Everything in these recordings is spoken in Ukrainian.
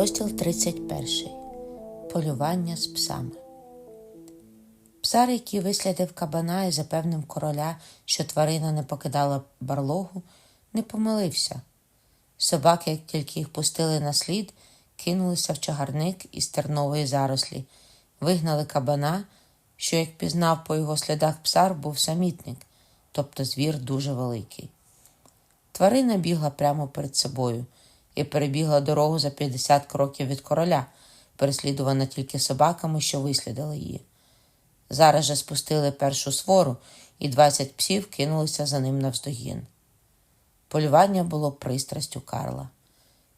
Розділ 31. Полювання з псами. Псар, який вислідив кабана і запевнив короля, що тварина не покидала барлогу, не помилився. Собаки, як тільки їх пустили на слід, кинулися в чагарник із тернової зарослі, вигнали кабана, що, як пізнав по його слідах псар, був самітник, тобто звір дуже великий. Тварина бігла прямо перед собою і перебігла дорогу за 50 кроків від короля, переслідувана тільки собаками, що вислідили її. Зараз же спустили першу свору, і 20 псів кинулися за ним навздогін. Полювання було пристрастю Карла.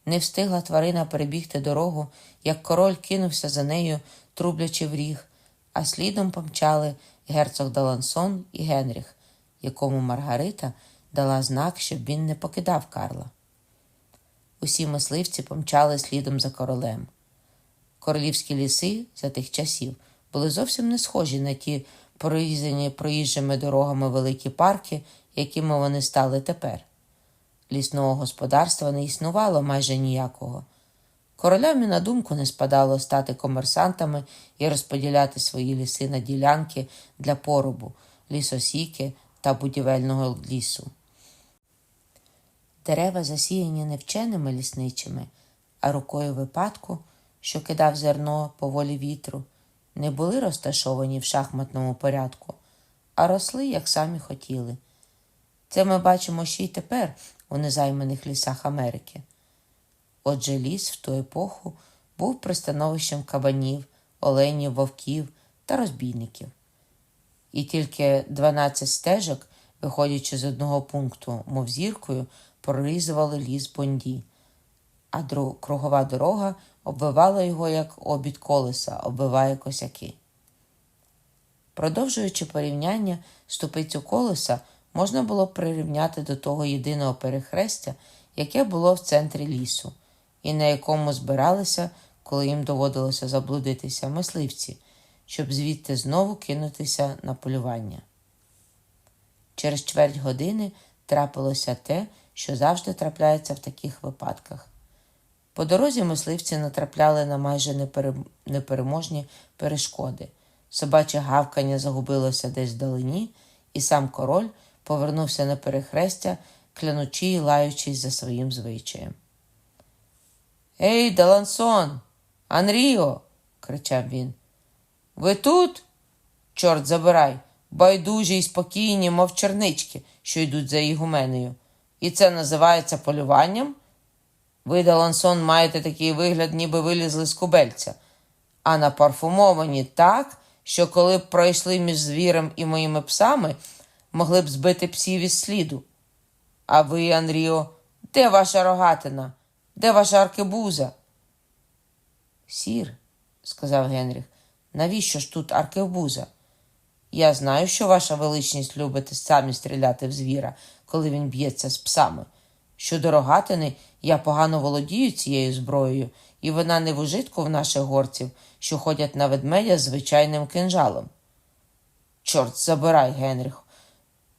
Не встигла тварина перебігти дорогу, як король кинувся за нею, трублячи в ріг, а слідом помчали герцог Далансон і Генріх, якому Маргарита дала знак, щоб він не покидав Карла. Усі мисливці помчали слідом за королем. Королівські ліси за тих часів були зовсім не схожі на ті прорізані проїжджими дорогами великі парки, якими вони стали тепер. Лісного господарства не існувало майже ніякого. Королям і на думку не спадало стати комерсантами і розподіляти свої ліси на ділянки для поробу, лісосіки та будівельного лісу. Дерева, засіяні не вченими лісничими, а рукою випадку, що кидав зерно по волі вітру, не були розташовані в шахматному порядку, а росли, як самі хотіли. Це ми бачимо ще й тепер у незайманих лісах Америки. Отже, ліс в ту епоху був пристановищем кабанів, оленів, вовків та розбійників. І тільки 12 стежок, виходячи з одного пункту, мов зіркою, прорізували ліс Бонді, а кругова дорога обвивала його, як обід колеса, оббиває косяки. Продовжуючи порівняння ступицю колеса, можна було прирівняти до того єдиного перехрестя, яке було в центрі лісу, і на якому збиралися, коли їм доводилося заблудитися мисливці, щоб звідти знову кинутися на полювання. Через чверть години трапилося те, що завжди трапляється в таких випадках. По дорозі мисливці натрапляли на майже непереможні перешкоди. Собаче гавкання загубилося десь вдалині, і сам король повернувся на перехрестя, клянучи й лаючись за своїм звичаєм. Ей, Далансон, Анріо. кричав він. Ви тут? Чорт забирай, байдужі й спокійні, мов чернички, що йдуть за ігуменею. І це називається полюванням? Ви, Далансон, маєте такий вигляд, ніби вилізли з кубельця, а напарфумовані так, що коли б пройшли між звірем і моїми псами, могли б збити псів із сліду. А ви, Андріо, де ваша рогатина? Де ваша аркебуза? Сір, сказав Генріх, навіщо ж тут аркебуза? Я знаю, що ваша величність любите самі стріляти в звіра, коли він б'ється з псами. Щодо рогатини, я погано володію цією зброєю, і вона не в ужитку в наших горців, що ходять на ведмедя з звичайним кинжалом. Чорт забирай, Генріх.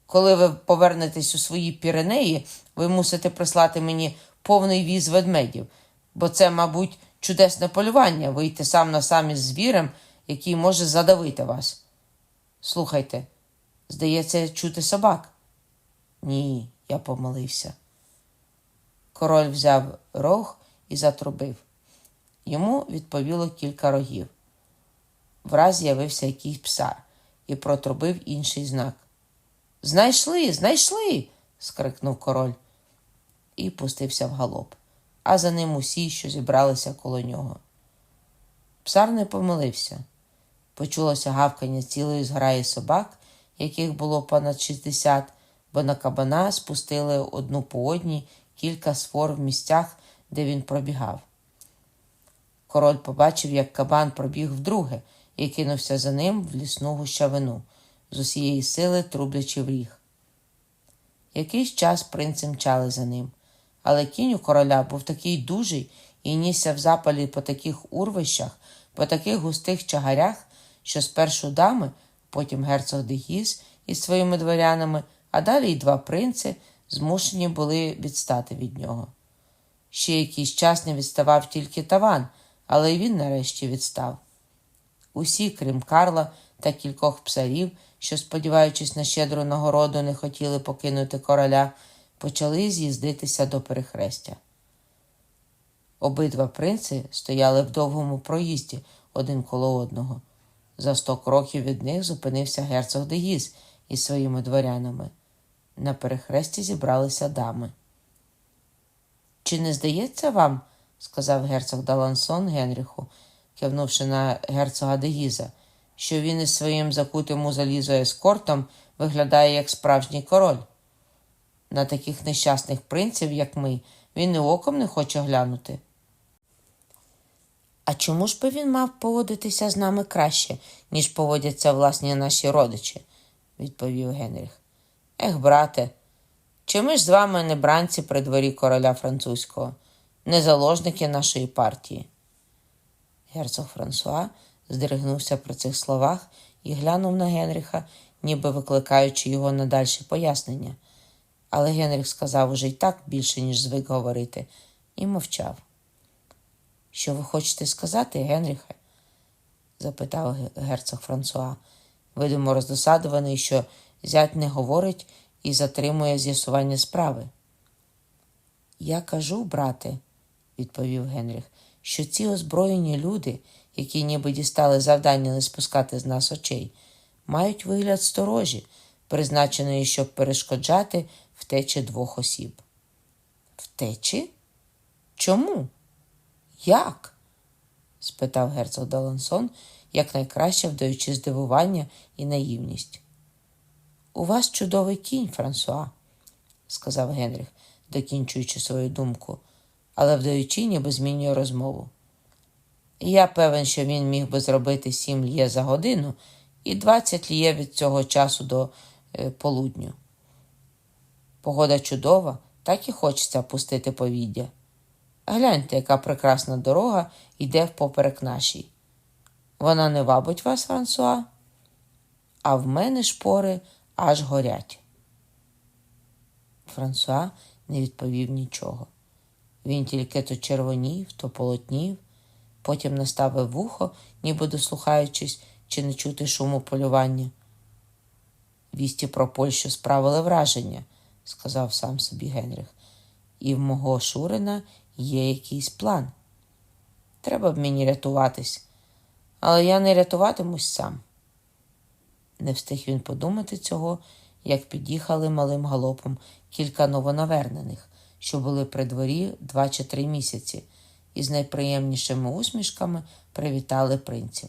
Коли ви повернетесь у свої піренеї, ви мусите прислати мені повний віз ведмедів, бо це, мабуть, чудесне полювання вийти сам на сам із звірем, який може задавити вас. Слухайте, здається, чути собак. Ні, я помилився. Король взяв рог і затрубив. Йому відповіло кілька рогів. Враз з'явився якийсь псар і протрубив інший знак. Знайшли, знайшли. скрикнув король і пустився в галоп, а за ним усі, що зібралися коло нього. Псар не помилився. Почулося гавкання цілої зграї собак, яких було понад 60, бо на кабана спустили одну по одній кілька сфор в місцях, де він пробігав. Король побачив, як кабан пробіг вдруге і кинувся за ним в лісну гущавину, з усієї сили трублячи в ріг. Якийсь час принци мчали за ним, але кінь у короля був такий дужий і нісся в запалі по таких урвищах, по таких густих чагарях, що спершу дами, потім герцог Дегіз із своїми дворянами, а далі й два принци змушені були відстати від нього. Ще якийсь час не відставав тільки таван, але й він нарешті відстав. Усі, крім Карла та кількох псарів, що, сподіваючись на щедру нагороду, не хотіли покинути короля, почали з'їздитися до перехрестя. Обидва принци стояли в довгому проїзді один коло одного. За сто кроків від них зупинився герцог Дегіз із своїми дворянами. На перехресті зібралися дами. Чи не здається вам, сказав герцог Далансон Генріху, кивнувши на герцога Дегіза, що він із своїм закутим у залізо ескортом виглядає як справжній король? На таких нещасних принців, як ми, він і оком не хоче глянути. А чому ж би він мав поводитися з нами краще, ніж поводяться власні наші родичі? відповів Генріх. Ех, брате, чи ми ж з вами не бранці при дворі короля французького, не заложники нашої партії? Герцог Франсуа здригнувся при цих словах і глянув на Генріха, ніби викликаючи його на дальші пояснення. Але Генріх сказав уже й так більше, ніж звик говорити, і мовчав. Що ви хочете сказати, Генріхе? запитав герцог Франсуа, видимо, роздосадований, що зять не говорить і затримує з'ясування справи. Я кажу, брате, відповів Генріх, що ці озброєні люди, які ніби дістали завдання не спускати з нас очей, мають вигляд сторожі, призначеної, щоб перешкоджати втечі двох осіб. Втечі? Чому? Як? спитав герцог Далансон, якнайкраще вдаючи здивування і наївність. У вас чудовий кінь, Франсуа, сказав Генріх, докінчуючи свою думку, але вдаючи, ніби змінює розмову. Я певен, що він міг би зробити сім лє за годину і двадцять лє від цього часу до е, полудню. Погода чудова, так і хочеться пустити повіддя. Гляньте, яка прекрасна дорога йде впоперек нашій. Вона не вабить вас, Франсуа? А в мене шпори аж горять. Франсуа не відповів нічого. Він тільки то червонів, то полотнів, потім наставив вухо, ніби дослухаючись, чи не чути шуму полювання. Вісті про Польщу справили враження, сказав сам собі Генріх, і в мого Шурина є якийсь план. Треба б мені рятуватись, але я не рятуватимусь сам. Не встиг він подумати цього, як під'їхали малим галопом кілька новонавернених, що були при дворі два чи три місяці, і з найприємнішими усмішками привітали принців.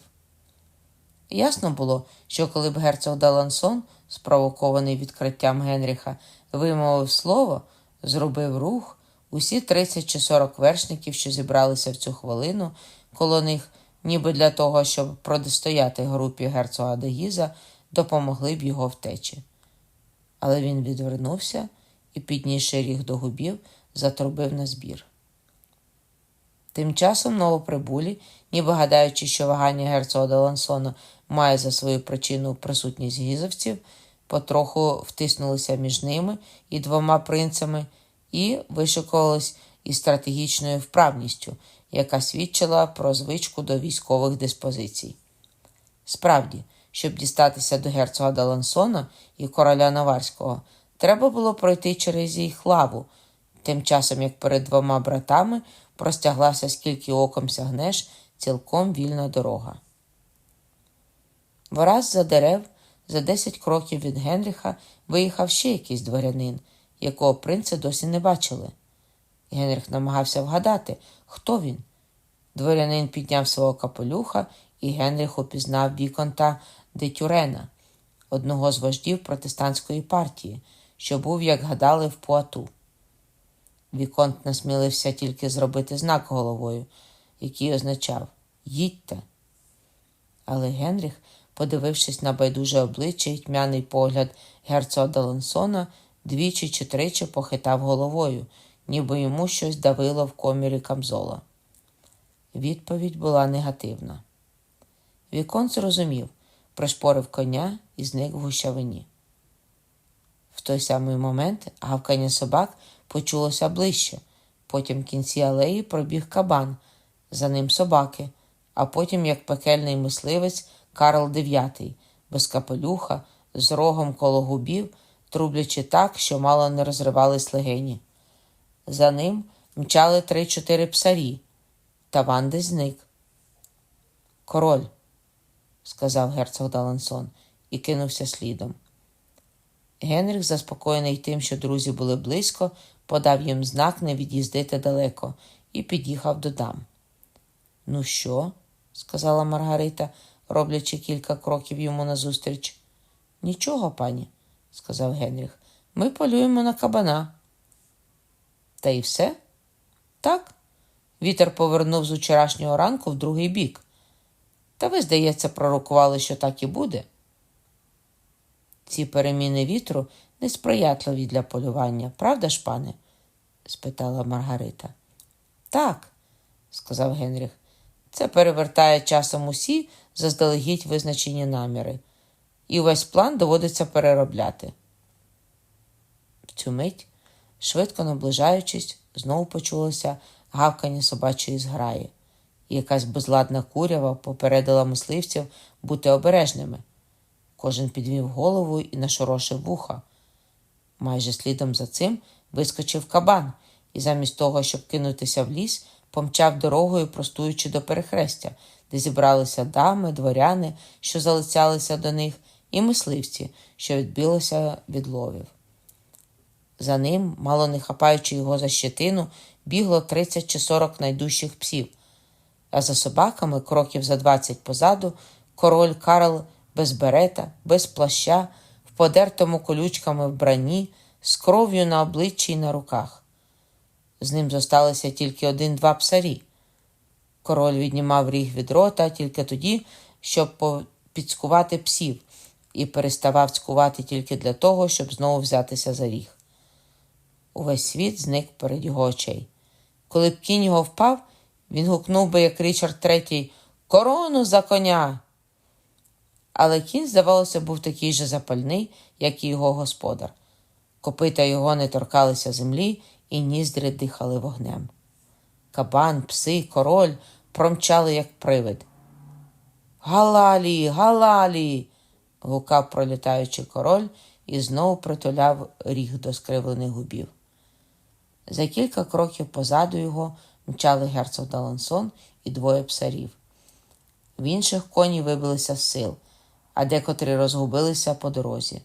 Ясно було, що коли б герцог Далансон, спровокований відкриттям Генріха, вимовив слово, зробив рух, усі 30 чи 40 вершників, що зібралися в цю хвилину, коло них, ніби для того, щоб протистояти групі герцога Дегіза, допомогли б його втечі. Але він відвернувся і, піднісши ріг до губів, затрубив на збір. Тим часом новоприбулі, ніби гадаючи, що вагання герцога Делансона має за свою причину присутність гізовців, потроху втиснулися між ними і двома принцами і вишикувались із стратегічною вправністю, яка свідчила про звичку до військових диспозицій. Справді, щоб дістатися до герцога Далансона і короля Наварського, треба було пройти через їх лаву, тим часом як перед двома братами простяглася, скільки оком сягнеш, цілком вільна дорога. Враз за дерев, за десять кроків від Генріха, виїхав ще якийсь дворянин, якого принци досі не бачили. Генріх намагався вгадати, хто він. Дворянин підняв свого капелюха, і Генріх упізнав Віконта де Тюрена, одного з вождів протестантської партії, що був, як гадали, в Пуату. Віконт насмілився тільки зробити знак головою, який означав їдьте. Але Генріх, подивившись на байдуже обличчя і тьмяний погляд герцога Далансона, двічі чи тричі похитав головою, ніби йому щось давило в комірі Камзола. Відповідь була негативна. Вікон зрозумів, пришпорив коня і зник в гущавині. В той самий момент гавкання собак почулося ближче. Потім в кінці алеї пробіг кабан, за ним собаки, а потім, як пекельний мисливець, Карл IX, без капелюха, з рогом коло губів, трублячи так, що мало не розривались легені. За ним мчали три-чотири псарі, та Ван десь зник. Король, сказав герцог Далансон і кинувся слідом. Генріх, заспокоєний тим, що друзі були близько, подав їм знак не від'їздити далеко і під'їхав до дам. Ну що? сказала Маргарита, роблячи кілька кроків йому назустріч. Нічого, пані, сказав Генріх. Ми полюємо на кабана. Та й все? Так. Вітер повернув з вчорашнього ранку в другий бік. Та ви, здається, пророкували, що так і буде. Ці переміни вітру несприятливі для полювання, правда ж, пане? спитала Маргарита. Так, сказав Генріх. Це перевертає часом усі заздалегідь визначені наміри, і увесь план доводиться переробляти. В цю мить, швидко наближаючись, знову почулося гавкання собачої зграї, якась безладна курява попередила мисливців бути обережними. Кожен підвів голову і нашорошив вуха. Майже слідом за цим вискочив кабан і замість того, щоб кинутися в ліс, помчав дорогою, простуючи до перехрестя, де зібралися дами, дворяни, що залицялися до них, і мисливці, що відбилися від ловів. За ним, мало не хапаючи його за щетину, бігло 30 чи 40 найдужчих псів, а за собаками, кроків за 20 позаду, король Карл без берета, без плаща, в подертому колючками вбранні, з кров'ю на обличчі й на руках. З ним зосталися тільки один-два псарі. Король віднімав ріг від рота тільки тоді, щоб підскувати псів, і переставав цькувати тільки для того, щоб знову взятися за ріг. Увесь світ зник перед його очей. Коли б кінь його впав, він гукнув би, як Річард Третій, Корону за коня! Але кінь, здавалося, був такий же запальний, як і його господар. Копита його не торкалися землі, і ніздрі дихали вогнем. Кабан, пси, король промчали, як привид. Галалі, галалі. Гукав пролітаючий король і знову притуляв ріг до скривлених губів. За кілька кроків позаду його мчали герцог Далансон і двоє псарів. В інших коні вибилися з сил, а декотрі розгубилися по дорозі.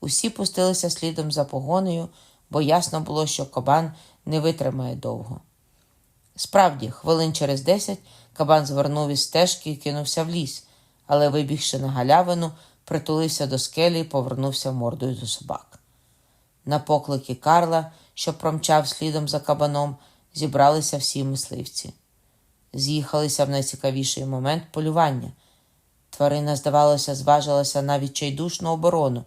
Усі пустилися слідом за погонею, бо ясно було, що кабан не витримає довго. Справді, хвилин через десять кабан звернув із стежки і кинувся в ліс, але, вибігши на галявину, притулився до скелі і повернувся мордою до собак. На поклики Карла, що промчав слідом за кабаном, зібралися всі мисливці. З'їхалися в найцікавіший момент полювання. Тварина, здавалося, зважилася на відчайдушну оборону.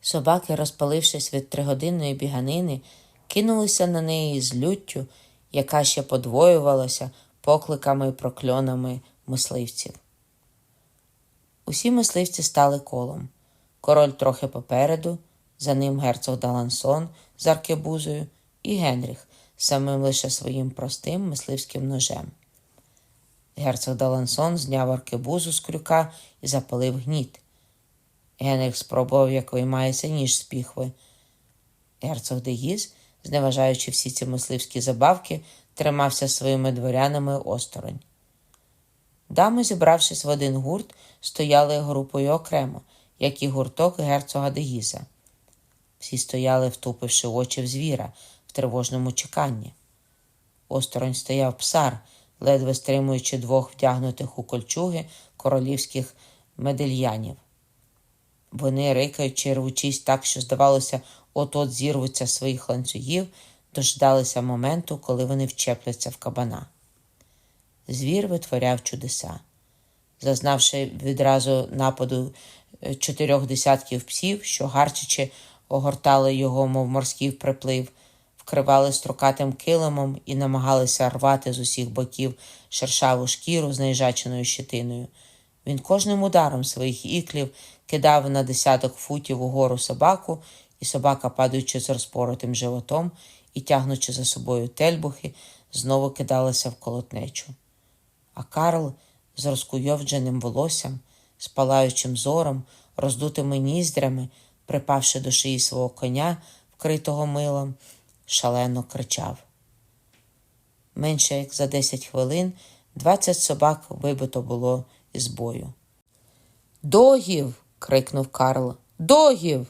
Собаки, розпалившись від тригодинної біганини, кинулися на неї з люттю, яка ще подвоювалася покликами і прокльонами мисливців. Усі мисливці стали колом. Король трохи попереду, за ним герцог Далансон з аркебузою і Генріх самим лише своїм простим мисливським ножем. Герцог Далансон зняв аркебузу з крюка і запалив гніт. Генріх спробував, як виймається ніж з піхви. Герцог Дегіз, зневажаючи всі ці мисливські забавки, тримався своїми дворянами осторонь. Дами, зібравшись в один гурт, стояли групою окремо, як і гурток герцога Дегіза. Всі стояли, втупивши очі в звіра в тривожному чеканні. Осторонь стояв псар, ледве стримуючи двох вдягнутих у кольчуги королівських медальянів. Вони, рикаючи, рвучись так, що, здавалося, от-от зірвуться своїх ланцюгів, дождалися моменту, коли вони вчепляться в кабана. Звір витворяв чудеса. Зазнавши відразу нападу е, чотирьох десятків псів, що гарчачи огортали його, мов морський приплив, вкривали строкатим килимом і намагалися рвати з усіх боків шершаву шкіру з наїжаченою щитиною. Він кожним ударом своїх іклів кидав на десяток футів угору собаку, і собака, падаючи з розпоротим животом і, тягнучи за собою тельбухи, знову кидалися в колотнечу. А Карл з розкуйовдженим волоссям, з палаючим зором, роздутими ніздрями, припавши до шиї свого коня, вкритого милом, шалено кричав. Менше як за десять хвилин двадцять собак вибито було із бою. Догів. крикнув Карл. Догів.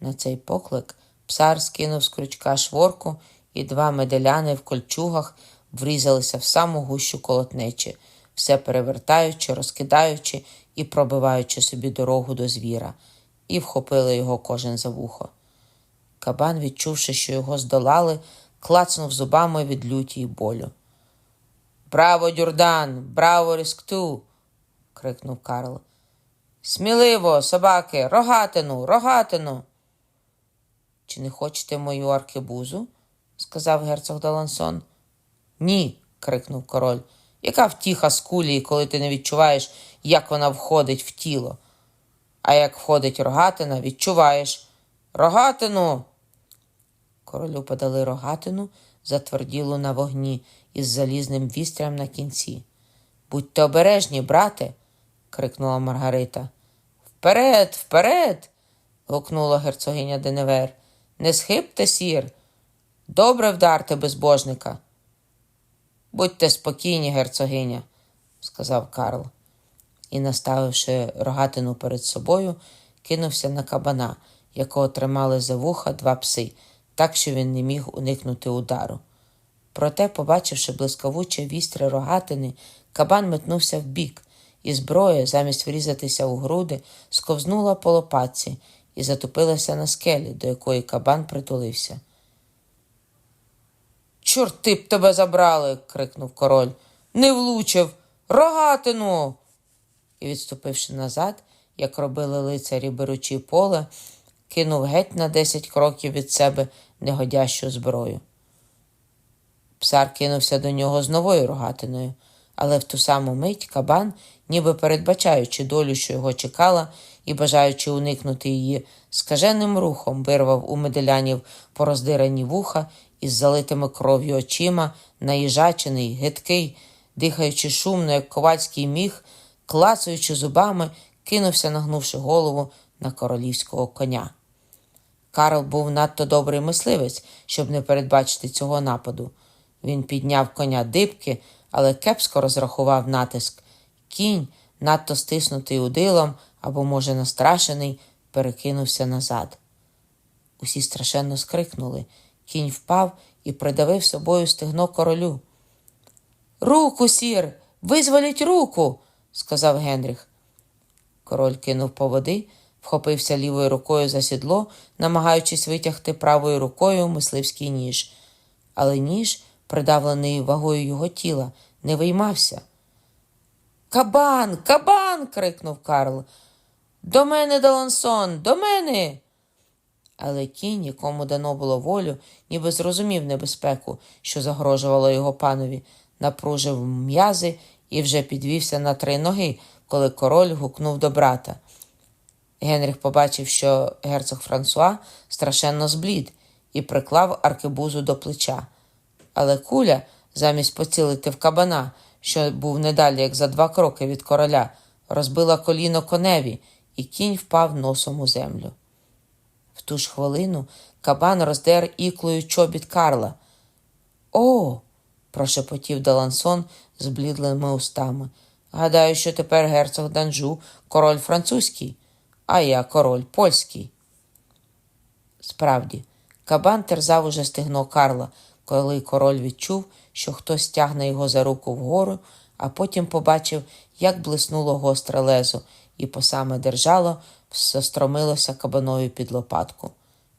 На цей поклик псар скинув з крючка шворку, і два медаляни в кольчугах врізалися в саму гущу колотнечі, все перевертаючи, розкидаючи і пробиваючи собі дорогу до звіра, і вхопили його кожен за вухо. Кабан, відчувши, що його здолали, клацнув зубами від люті й болю. Браво, Дюрдан! Браво, Ріскту! крикнув Карл. Сміливо, собаки, рогатину, рогатину. Чи не хочете мою аркебузу? сказав герцог Далансон. Ні, крикнув король. Яка втіха з кулії, коли ти не відчуваєш, як вона входить в тіло. А як входить рогатина, відчуваєш. Рогатину. Королю подали рогатину, затверділу на вогні із залізним вістрям на кінці. Будьте обережні, брате, крикнула Маргарита. Вперед, вперед. гукнула герцогиня Деневер. Не схибте, сір. Добре вдарте безбожника. Будьте спокійні, герцогиня, сказав Карл. І, наставивши рогатину перед собою, кинувся на кабана, якого тримали за вуха два пси, так що він не міг уникнути удару. Проте, побачивши блискавуче вістре рогатини, кабан метнувся вбік, і зброя, замість врізатися у груди, сковзнула по лопатці і затопилася на скелі, до якої кабан притулився. Чорти б тебе забрали. крикнув король. Не влучив. Рогатину. І, відступивши назад, як робили лицарі, беручи поле, кинув геть на десять кроків від себе негодящу зброю. Псар кинувся до нього з новою рогатиною, але в ту саму мить кабан, ніби передбачаючи долю, що його чекала, і бажаючи уникнути її, скаженим рухом вирвав у меделянів пороздирані вуха із залитими кров'ю очима, наїжачений, гидкий, дихаючи шумно, як ковальський міг, клацаючи зубами, кинувся, нагнувши голову на королівського коня. Карл був надто добрий мисливець, щоб не передбачити цього нападу. Він підняв коня дибки, але кепсько розрахував натиск. Кінь, надто стиснутий удилом або, може, настрашений, перекинувся назад. Усі страшенно скрикнули. Кінь впав і придавив собою стегно королю. Руку, сір, визволіть руку, сказав Генріх. Король кинув по води, вхопився лівою рукою за сідло, намагаючись витягти правою рукою мисливський ніж. Але ніж, придавлений вагою його тіла, не виймався. Кабан, кабан. крикнув Карл. До мене, Далансон, до мене. Але кінь, якому дано було волю, ніби зрозумів небезпеку, що загрожувало його панові, напружив м'язи і вже підвівся на три ноги, коли король гукнув до брата. Генріх побачив, що герцог Франсуа страшенно зблід і приклав аркебузу до плеча. Але куля, замість поцілити в кабана, що був недалі, як за два кроки від короля, розбила коліно коневі, і кінь впав носом у землю. Ту ж хвилину кабан роздер іклою чобіт Карла. О. прошепотів Далансон з блідлими устами. Гадаю, що тепер герцог Данжу король французький, а я король польський. Справді, кабан терзав уже стегно Карла, коли король відчув, що хтось тягне його за руку вгору, а потім побачив, як блиснуло гостре лезо, і по саме держало застромилося кабаною під лопатку.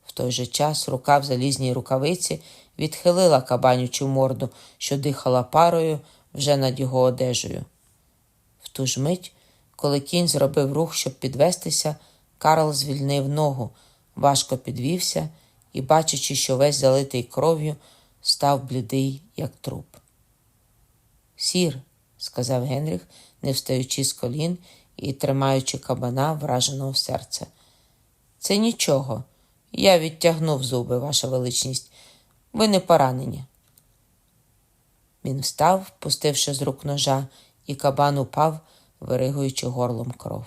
В той же час рука в залізній рукавиці відхилила кабанючу морду, що дихала парою вже над його одежею. В ту ж мить, коли кінь зробив рух, щоб підвестися, Карл звільнив ногу, важко підвівся і, бачачи, що весь залитий кров'ю, став блідий, як труп. Сір, сказав Генріх, не встаючи з колін і тримаючи кабана, враженого в серце. Це нічого. Я відтягнув зуби, ваша величність. ви не поранені. Він встав, пустивши з рук ножа, і кабан упав, виригуючи горлом кров.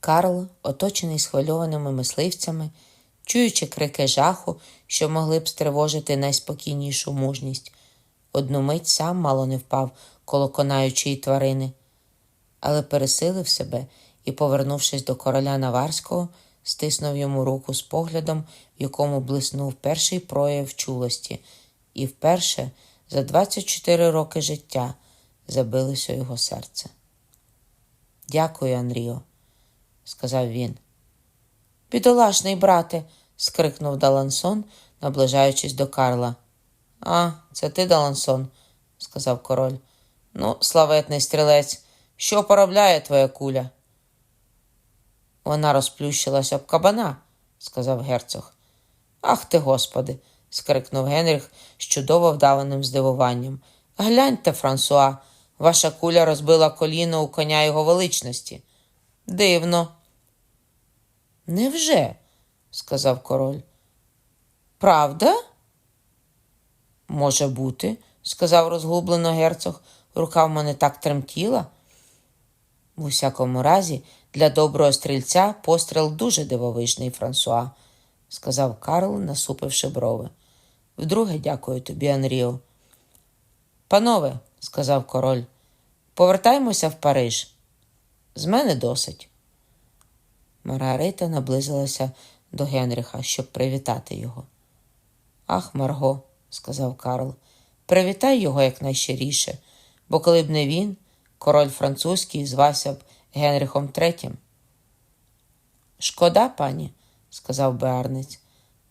Карл, оточений схвильованими мисливцями, чуючи крики жаху, що могли б стривожити найспокійнішу мужність, одну мить сам мало не впав коло конаючої тварини, але пересилив себе і, повернувшись до короля Наварського, стиснув йому руку з поглядом, в якому блиснув перший прояв чулості, і вперше за 24 роки життя забилося його серце. Дякую, Анріо, сказав він. Бідолашний брате. скрикнув Далансон, наближаючись до Карла. А, це ти, Далансон, сказав король. Ну, славетний стрілець, що поробляє твоя куля? Вона розплющилась об кабана, сказав герцог. Ах ти, господи. скрикнув Генріх з чудово вдаваним здивуванням. Гляньте, Франсуа, ваша куля розбила коліно у коня його величності. Дивно. Невже? сказав король. Правда? Може бути, сказав розгублено герцог. Рука в мене так тремтіла. В усякому разі, для доброго стрільця постріл дуже дивовижний, Франсуа, сказав Карл, насупивши брови. Вдруге дякую тобі, Анріо. Панове, сказав король, повертаймося в Париж. З мене досить. Маргарита наблизилася до Генріха, щоб привітати його. Ах, Марго, сказав Карл, привітай його якнайщиріше, бо коли б не він, король французький звався б Генріхом Третім. Шкода, пані, сказав Беарниць.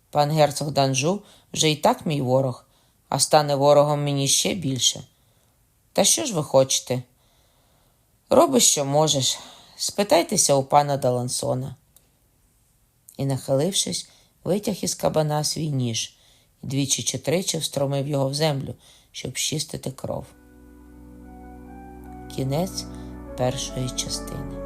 Пан герцог Данжу вже і так мій ворог, а стане ворогом мені ще більше. Та що ж ви хочете? Роби, що можеш. Спитайтеся у пана Далансона. І, нахилившись, витяг із кабана свій ніж і двічі чи тричі встромив його в землю, щоб щистити кров. Кінець першої частини.